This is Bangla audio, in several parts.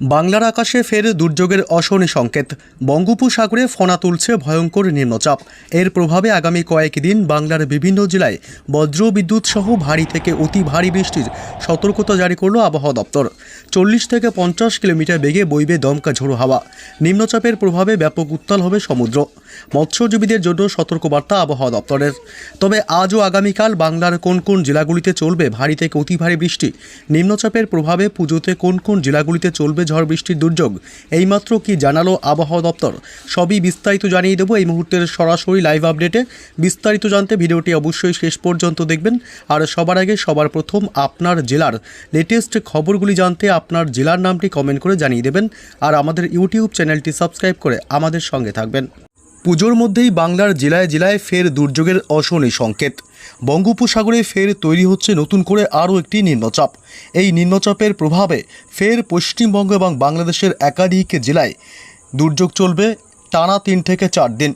বাংলার আকাশে ফের দুর্যোগের অশনি সংকেত। বঙ্গোপসাগরে ফনা তুলছে ভয়ঙ্কর নিম্নচাপ। এর প্রভাবে আগামী কয়েকদিন বাংলার বিভিন্ন জেলায় বজ্র বিদ্যুৎ সহ ভারী থেকে অতি ভারী বৃষ্টির সতর্কতা জারি করল আবহাওয়া দপ্তর। চল্লিশ থেকে পঞ্চাশ কিলোমিটার বেগে বইবে দমকা ঝোড়ো হাওয়া। নিম্নচাপের প্রভাবে ব্যাপক উত্তাল হবে সমুদ্র। মৎস্যজীবীদের জন্য সতর্কবার্তা আবহাওয়া দপ্তরের। তবে আজ ও আগামীকাল বাংলার কোন কোন জেলাগুলিতে চলবে ভারী থেকে অতি ভারী বৃষ্টি? নিম্নচাপের প্রভাবে পুজোতে কোন কোন জেলাগুলিতে চলবে ঝড় বৃষ্টির দুর্যোগ। এইমাত্র কি জানালো আবহাওয়া দপ্তর? সবই বিস্তারিত জানিয়ে দেবো। এই মুহূর্তের সরাসরি লাইভ আপডেটে বিস্তারিত জানতে ভিডিওটি অবশ্যই শেষ পর্যন্ত দেখবেন। আর সবার আগে সবার প্রথম আপনার জেলার লেটেস্ট খবরগুলি জানতে আপনার জেলার নামটি কমেন্ট করে জানিয়ে দেবেন। আর আমাদের ইউটিউব চ্যানেলটি সাবস্ক্রাইব করে আমাদের সঙ্গে থাকবেন। পুজোর মধ্যেই বাংলার জেলায় জেলায় ফের দুর্যোগের অশনি সংকেত। বঙ্গোপসাগরে ফের তৈরি হচ্ছে নতুন করে আরও একটি নিম্নচাপ। এই নিম্নচাপের প্রভাবে ফের পশ্চিমবঙ্গ এবং বাংলাদেশের একাধিক জেলায় দুর্যোগ চলবে টানা তিন থেকে চার দিন।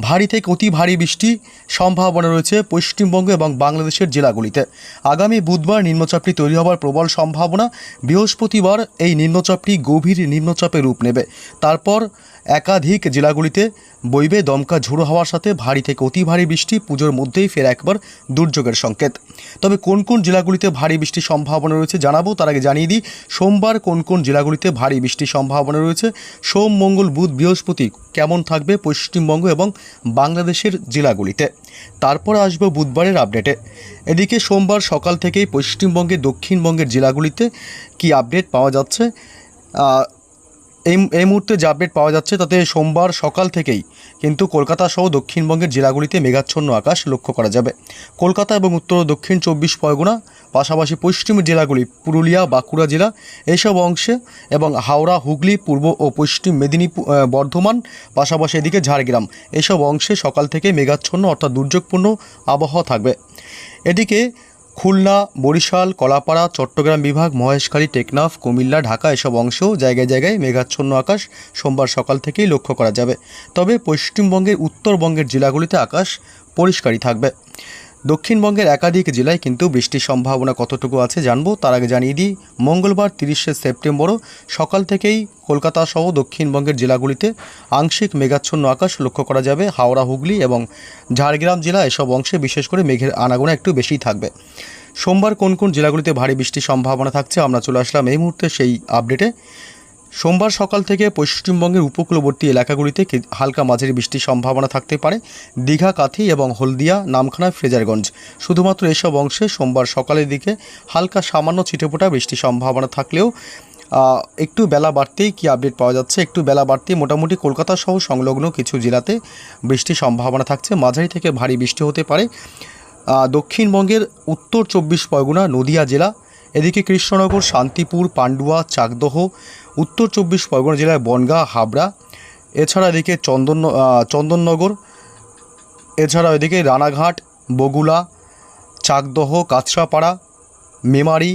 ভারী থেকে অতি ভারী বৃষ্টি সম্ভাবনা রয়েছে পশ্চিমবঙ্গ এবং বাংলাদেশের জেলাগুলিতে। আগামী বুধবার নিম্নচাপটি তৈরি হওয়ার প্রবল সম্ভাবনা। বৃহস্পতিবার এই নিম্নচাপটি গভীর নিম্নচাপে রূপ নেবে। তারপর একাধিক জেলাগুলিতে বইবে দমকা ঝোড়ো হওয়ার সাথে ভারী থেকে অতি ভারী বৃষ্টি পুজোর মধ্যেই ফের একবার দুর্যোগের সংকেত। তবে কোন কোন জেলাগুলিতে ভারী বৃষ্টির সম্ভাবনা রয়েছে জানাব, তার আগে জানিয়ে দিই, সোমবার কোন কোন জেলাগুলিতে ভারী বৃষ্টির সম্ভাবনা রয়েছে? সোম, মঙ্গল, বুধ, বৃহস্পতি কেমন থাকবে পশ্চিমবঙ্গ এবং বাংলাদেশের জেলাগুলিতে? তারপর আসব বুধবারের আপডেটে। এদিকে সোমবার সকাল থেকেই পশ্চিমবঙ্গের দক্ষিণবঙ্গের জেলাগুলিতে কি আপডেট পাওয়া যাচ্ছে? এই এই মুহূর্তে যে আপডেট পাওয়া যাচ্ছে তাতে সোমবার সকাল থেকেই কিন্তু কলকাতা সহ দক্ষিণবঙ্গের জেলাগুলিতে মেঘাচ্ছন্ন আকাশ লক্ষ্য করা যাবে। কলকাতা এবং উত্তর ও দক্ষিণ চব্বিশ পরগনা, পাশাপাশি পশ্চিমের জেলাগুলি পুরুলিয়া, বাঁকুড়া জেলা এইসব অংশে এবং হাওড়া, হুগলি, পূর্ব ও পশ্চিম মেদিনীপুর বর্ধমান, পাশাপাশি এদিকে ঝাড়গ্রাম এসব অংশে সকাল থেকে মেঘাচ্ছন্ন অর্থাৎ দুর্যোগপূর্ণ আবহাওয়া থাকবে। এদিকে খুলনা, বরিশাল, কলাপাড়া, চট্টগ্রাম বিভাগ, মহেশখালী, টেকনাফ, কুমিল্লা, ঢাকা এসব অংশেও জায়গায় জায়গায় মেঘাচ্ছন্ন আকাশ সোমবার সকাল থেকেই লক্ষ্য করা যাবে। তবে পশ্চিমবঙ্গের উত্তরবঙ্গের জেলাগুলিতে আকাশ পরিষ্কারই থাকবে। দক্ষিণবঙ্গের একাধিক জেলায় কিন্তু বৃষ্টির সম্ভাবনা কতটুকু আছে জানব। তার আগে জানিয়ে দিই, মঙ্গলবার তিরিশে সেপ্টেম্বরও সকাল থেকেই কলকাতা সহ দক্ষিণবঙ্গের জেলাগুলিতে আংশিক মেঘাচ্ছন্ন আকাশ লক্ষ্য করা যাবে। হাওড়া, হুগলি এবং ঝাড়গ্রাম জেলা এসব অংশে বিশেষ করে মেঘের আনাগোনা একটু বেশিই থাকবে। সোমবার কোন কোন জেলাগুলিতে ভারী বৃষ্টির সম্ভাবনা থাকছে আমরা চলে আসলাম এই মুহূর্তে সেই আপডেটে সোমবার সকাল থেকে পশ্চিমবঙ্গের উপকূলবর্তী এলাকাগুলিতে হালকা মাঝারি বৃষ্টির সম্ভাবনা থাকতে পারে। দীঘা, কাথি এবং হলদিয়া, নামখানা, ফ্রেজারগঞ্জ। শুধুমাত্র এসব অংশে সোমবার সকালের দিকে হালকা সামান্য ছিটেফোঁটা বৃষ্টির সম্ভাবনা থাকলেও একটু বেলা বাড়তেই কি আপডেট পাওয়া যাচ্ছে? একটু বেলা বাড়তেই মোটামুটি কলকাতা সহ সংলগ্ন কিছু জেলাতে বৃষ্টির সম্ভাবনা থাকছে। মাঝারি থেকে ভারী বৃষ্টি হতে পারে। দক্ষিণবঙ্গের উত্তর চব্বিশ পরগনা, নদিয়া জেলা এদিকে কৃষ্ণনগর, শান্তিপুর, পান্ডুয়া, চাকদহ, উত্তর চব্বিশ পরগনা জেলায় বনগাঁ, হাবড়া, এছাড়া এদিকে চন্দন চন্দননগর, এছাড়া এদিকে রানাঘাট, বগুলা, চাকদহ কাছড়াপাড়া মেমারি,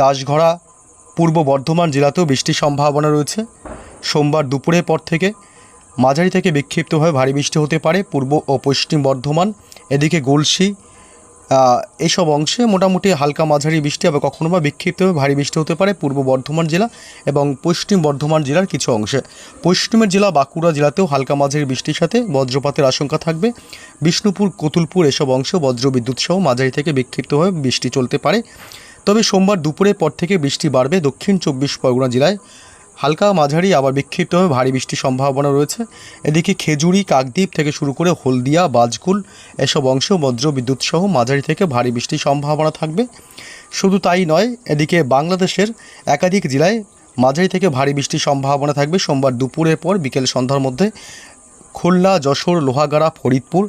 দাসঘড়া, পূর্ব বর্ধমান জেলাতেও বৃষ্টির সম্ভাবনা রয়েছে। সোমবার দুপুরের পর থেকে মাঝারি থেকে বিক্ষিপ্তভাবে ভারী বৃষ্টি হতে পারে পূর্ব ও পশ্চিম বর্ধমান। এদিকে গলসি এইসব অংশে মোটামুটি হালকা মাঝারি বৃষ্টি হবে কখনো বা বিক্ষিপ্তভাবে ভারী বৃষ্টি হতে পারে, পূর্ব বর্ধমান জেলা এবং পশ্চিম বর্ধমান জেলার কিছু অংশে। পশ্চিমের জেলা বাঁকুড়া জেলাতেও হালকা মাঝারি বৃষ্টির সাথে বজ্রপাতের আশঙ্কা থাকবে। বিষ্ণুপুর, কতুলপুর এসব অংশে বজ্রবিদ্যুৎ সহ মাঝারি থেকে বিক্ষিপ্তভাবে বৃষ্টি চলতে পারে। তবে সোমবার দুপুরের পর থেকে বৃষ্টি বাড়বে দক্ষিণ চব্বিশ পরগনা জেলায়। হালকা মাঝারি, আবার বিক্ষিপ্তভাবে ভারী বৃষ্টির সম্ভাবনা রয়েছে। এদিকে খেজুরি, কাকদ্বীপ থেকে শুরু করে হলদিয়া, বাজকুল এসব অংশ বজ্র বিদ্যুৎ সহ মাঝারি থেকে ভারী বৃষ্টির সম্ভাবনা থাকবে। শুধু তাই নয়, এদিকে বাংলাদেশের একাধিক জেলায় মাঝারি থেকে ভারী বৃষ্টির সম্ভাবনা থাকবে। সোমবার দুপুরের পর বিকেল সন্ধ্যার মধ্যে খুলনা, যশোর, লোহাগাড়া, ফরিদপুর,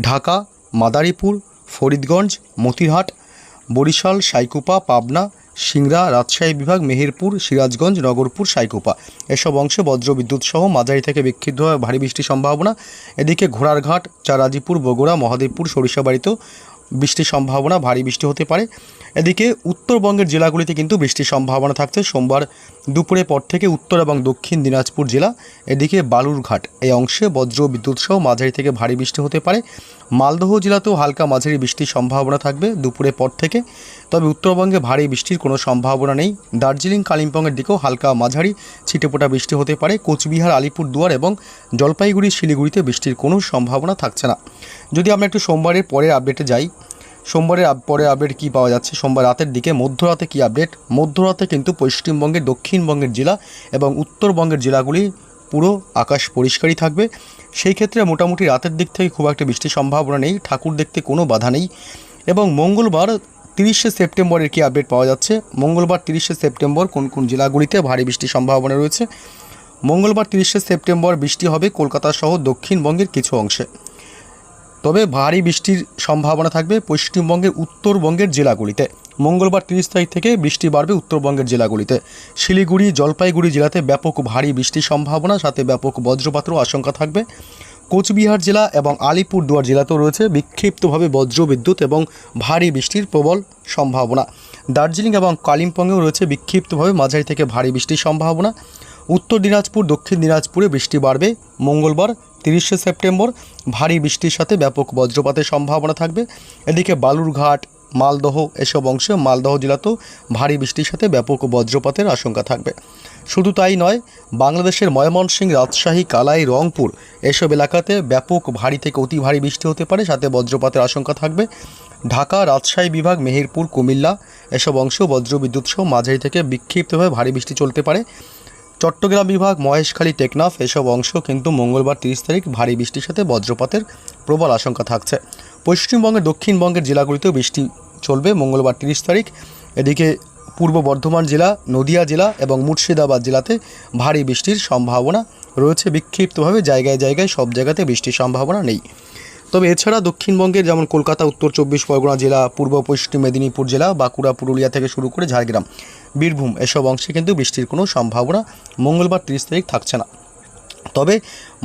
ঢাকা, মাদারীপুর, ফরিদগঞ্জ মতিহাট বরিশাল, সাইকুপা, পাবনা সিংড়া, রাজশাহী বিভাগ, মেহেরপুর, সিরাজগঞ্জ, নগরপুর, সাইকোপা। এসব অংশে বজ্রবিদ্যুৎ সহ মাঝারি থেকে বিক্ষিপ্তভাবে ভারী বৃষ্টির সম্ভাবনা। এদিকে ঘোড়ারঘাট, চারাজিপুর, বগুড়া, মহাদেবপুর সরিষাবাড়িতেও বৃষ্টির সম্ভাবনা, ভারী বৃষ্টি হতে পারে। এদিকে উত্তরবঙ্গের জেলাগুলিতে কিন্তু বৃষ্টির সম্ভাবনা থাকছে। সোমবার দুপুরে পর থেকে উত্তর এবং দক্ষিণ দিনাজপুর জেলা, এদিকে বালুরঘাট। এই অংশে বজ্র বিদ্যুৎ সহ মাঝারি থেকে ভারী বৃষ্টি হতে পারে। মালদহ জেলাতেও হালকা মাঝারি বৃষ্টির সম্ভাবনা থাকবে দুপুরের পর থেকে। তবে উত্তরবঙ্গে ভারী বৃষ্টির কোনো সম্ভাবনা নেই। দার্জিলিং, কালিম্পংয়ের দিকেও হালকা মাঝারি ছিটেপোটা বৃষ্টি হতে পারে। কোচবিহার, আলিপুরদুয়ার এবং জলপাইগুড়ি, শিলিগুড়িতে বৃষ্টির কোনো সম্ভাবনা থাকছে না। যদি আমরা একটু সোমবারের পরের আপডেটে যাই, সোমবারের পরের আপডেট কী পাওয়া যাচ্ছে? সোমবার রাতের দিকে মধ্যরাতে কী আপডেট? মধ্যরাতে কিন্তু পশ্চিমবঙ্গের, দক্ষিণবঙ্গের জেলা এবং উত্তরবঙ্গের জেলাগুলি পুরো আকাশ পরিষ্কারই থাকবে। সেই ক্ষেত্রে মোটামুটি রাতের দিক থেকে খুব একটা বৃষ্টির সম্ভাবনা নেই, ঠাকুর দেখতে কোনো বাধা নেই। এবং মঙ্গলবার তিরিশে সেপ্টেম্বরের কি আপডেট পাওয়া যাচ্ছে? মঙ্গলবার তিরিশে সেপ্টেম্বর কোন কোন জেলাগুলিতে ভারী বৃষ্টির সম্ভাবনা রয়েছে? মঙ্গলবার তিরিশে সেপ্টেম্বর বৃষ্টি হবে কলকাতা সহ দক্ষিণবঙ্গের কিছু অংশে। তবে ভারী বৃষ্টির সম্ভাবনা থাকবে পশ্চিমবঙ্গের উত্তরবঙ্গের জেলাগুলিতে। মঙ্গলবার তিরিশ তারিখ থেকে বৃষ্টি বাড়বে উত্তরবঙ্গের জেলাগুলিতে। শিলিগুড়ি, জলপাইগুড়ি জেলাতে ব্যাপক ভারী বৃষ্টির সম্ভাবনা, সাথে ব্যাপক বজ্রপাতেরও আশঙ্কা থাকবে। কোচবিহার জেলা এবং আলিপুরদুয়ার জেলাতেও রয়েছে বিক্ষিপ্তভাবে বজ্রবিদ্যুৎ এবং ভারী বৃষ্টির প্রবল সম্ভাবনা। দার্জিলিং এবং কালিম্পংয়েও রয়েছে বিক্ষিপ্তভাবে মাঝারি থেকে ভারী বৃষ্টির সম্ভাবনা। উত্তর দিনাজপুর, দক্ষিণ দিনাজপুরে বৃষ্টি বাড়বে। মঙ্গলবার তিরিশে সেপ্টেম্বর ভারী বৃষ্টির সাথে ব্যাপক বজ্রপাতের সম্ভাবনা থাকবে। এদিকে বালুরঘাট, মালদহ এসব অংশে মালদহ জেলাতেও ভারী বৃষ্টির সাথে ব্যাপক বজ্রপাতের আশঙ্কা থাকবে। শুধু তাই নয়, বাংলাদেশের ময়মনসিংহ, রাজশাহী, কালাই, রংপুর এসব এলাকাতে ব্যাপক ভারী থেকে অতি ভারী বৃষ্টি হতে পারে, সাথে বজ্রপাতের আশঙ্কা থাকবে। ঢাকা, রাজশাহী বিভাগ, মেহেরপুর, কুমিল্লা এসব অংশ বজ্রবিদ্যুৎ সহ মাঝারি থেকে বিক্ষিপ্তভাবে ভারী বৃষ্টি চলতে পারে। চট্টগ্রাম বিভাগ, মহেশখালী, টেকনাফ এসব অংশ কিন্তু মঙ্গলবার তিরিশ তারিখ ভারী বৃষ্টির সাথে বজ্রপাতের প্রবল আশঙ্কা থাকছে। পশ্চিমবঙ্গের দক্ষিণবঙ্গের জেলাগুলিতেও বৃষ্টি চলবে মঙ্গলবার তিরিশ তারিখ। এদিকে পূর্ব বর্ধমান জেলা, নদিয়া জেলা এবং মুর্শিদাবাদ জেলাতে ভারী বৃষ্টির সম্ভাবনা রয়েছে। বিক্ষিপ্তভাবে জায়গায় জায়গায় সব জায়গাতে বৃষ্টির সম্ভাবনা নেই। তবে এছাড়া দক্ষিণবঙ্গের যেমন কলকাতা, উত্তর চব্বিশ পরগনা জেলা, পূর্ব পশ্চিম মেদিনীপুর জেলা, বাঁকুড়া, পুরুলিয়া থেকে শুরু করে ঝাড়গ্রাম। বীরভূম, এসব অংশে কিন্তু বৃষ্টির কোনো সম্ভাবনা মঙ্গলবার তিরিশ তারিখ থাকছে না। তবে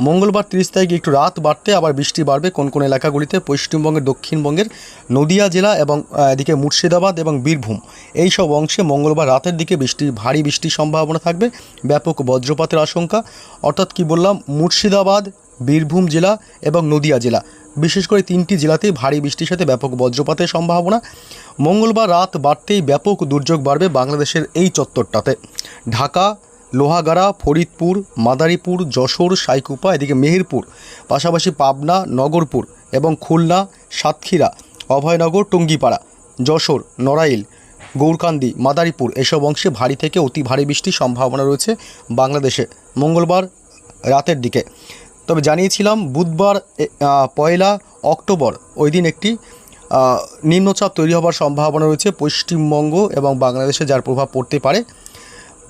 মঙ্গলবার তিরিশ তারিখে একটু রাত বাড়তে আবার বৃষ্টি বাড়বে কোন কোন এলাকাগুলিতে, পশ্চিমবঙ্গের, দক্ষিণবঙ্গের, নদিয়া জেলা এবং এদিকে মুর্শিদাবাদ এবং বীরভূম। এই সব অংশে মঙ্গলবার রাতের দিকে বৃষ্টি, ভারী বৃষ্টির সম্ভাবনা থাকবে, ব্যাপক বজ্রপাতের আশঙ্কা। অর্থাৎ কি বললাম, মুর্শিদাবাদ, বীরভূম জেলা এবং নদিয়া জেলা। বিশেষ করে তিনটি জেলাতেই ভারী বৃষ্টির সাথে ব্যাপক বজ্রপাতের সম্ভাবনা। মঙ্গলবার রাত বাড়তেই ব্যাপক দুর্যোগ বাড়বে বাংলাদেশের এই চত্বরটাতে। ঢাকা, লোহাগাড়া, ফরিদপুর, মাদারীপুর, যশোর, সাইকুপা, এদিকে মেহেরপুর, পাশাপাশি পাবনা, নগরপুর এবং খুলনা, সাতক্ষীরা, অভয়নগর, টঙ্গিপাড়া, যশোর, নড়াইল, গৌরকান্দি, মাদারীপুর এসব অংশে ভারী থেকে অতি ভারী বৃষ্টির সম্ভাবনা রয়েছে বাংলাদেশে মঙ্গলবার রাতের দিকে। তবে জানিয়েছিলাম বুধবার পয়লা অক্টোবর ওই দিন একটি নিম্নচাপ তৈরি হবার সম্ভাবনা রয়েছে পশ্চিমবঙ্গ এবং বাংলাদেশে, যার প্রভাব পড়তে পারে।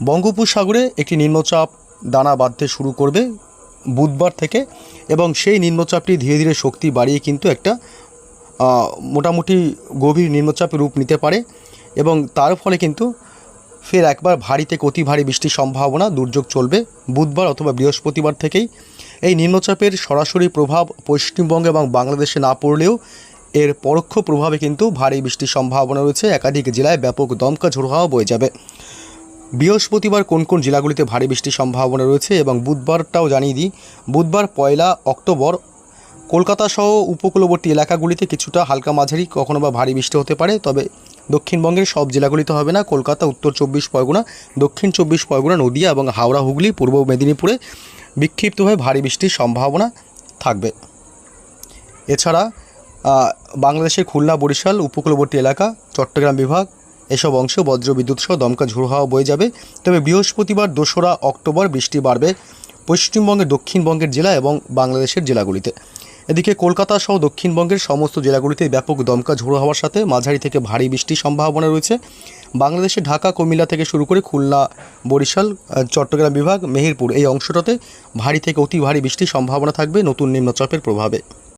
বঙ্গোপসাগরে একটি নিম্নচাপ দানা বাঁধতে শুরু করবে বুধবার থেকে এবং সেই নিম্নচাপটি ধীরে ধীরে শক্তি বাড়িয়ে কিন্তু একটা মোটামুটি গভীর নিম্নচাপে রূপ নিতে পারে এবং তার ফলে কিন্তু ফের একবার ভারী থেকে অতি ভারী বৃষ্টির সম্ভাবনা, দুর্যোগ চলবে বুধবার অথবা বৃহস্পতিবার থেকেই। এই নিম্নচাপের সরাসরি প্রভাব পশ্চিমবঙ্গ এবং বাংলাদেশে না পড়লেও এর পরোক্ষ প্রভাবে কিন্তু ভারী বৃষ্টির সম্ভাবনা রয়েছে। একাধিক জেলায় ব্যাপক দমকা ঝোড়ো হাওয়া বয়ে যাবে। বৃহস্পতিবার কোন কোন জেলাগুলিতে ভারী বৃষ্টির সম্ভাবনা রয়েছে এবং বুধবারটাও জানিয়ে দিই, বুধবার পয়লা অক্টোবর কলকাতা সহ উপকূলবর্তী এলাকাগুলিতে কিছুটা হালকা মাঝারি, কখনো বা ভারী বৃষ্টি হতে পারে। তবে দক্ষিণবঙ্গের সব জেলাগুলিতে হবে না। কলকাতা, উত্তর চব্বিশ পরগনা, দক্ষিণ চব্বিশ পরগনা, নদিয়া এবং হাওড়া, হুগলি, পূর্ব মেদিনীপুরে বিক্ষিপ্তভাবে ভারী বৃষ্টির সম্ভাবনা থাকবে। এছাড়া বাংলাদেশের খুলনা, বরিশাল, উপকূলবর্তী এলাকা, চট্টগ্রাম বিভাগ এসব অংশে বজ্র বিদ্যুৎ সহ দমকা ঝোড়ো হাওয়া বয়ে যাবে। তবে বৃহস্পতিবার, দোসরা অক্টোবর বৃষ্টি বাড়বে পশ্চিমবঙ্গের দক্ষিণবঙ্গের জেলা এবং বাংলাদেশের জেলাগুলিতে। এদিকে কলকাতা সহ দক্ষিণবঙ্গের সমস্ত জেলাগুলিতে ব্যাপক দমকা ঝোড়ো হওয়ার সাথে মাঝারি থেকে ভারী বৃষ্টির সম্ভাবনা রয়েছে। বাংলাদেশে ঢাকা, কুমিল্লা থেকে শুরু করে খুলনা, বরিশাল চট্টগ্রাম বিভাগ, মেহেরপুর এই অংশটাতে ভারী থেকে অতি ভারী বৃষ্টির সম্ভাবনা থাকবে। নতুন নিম্নচাপের প্রভাবে।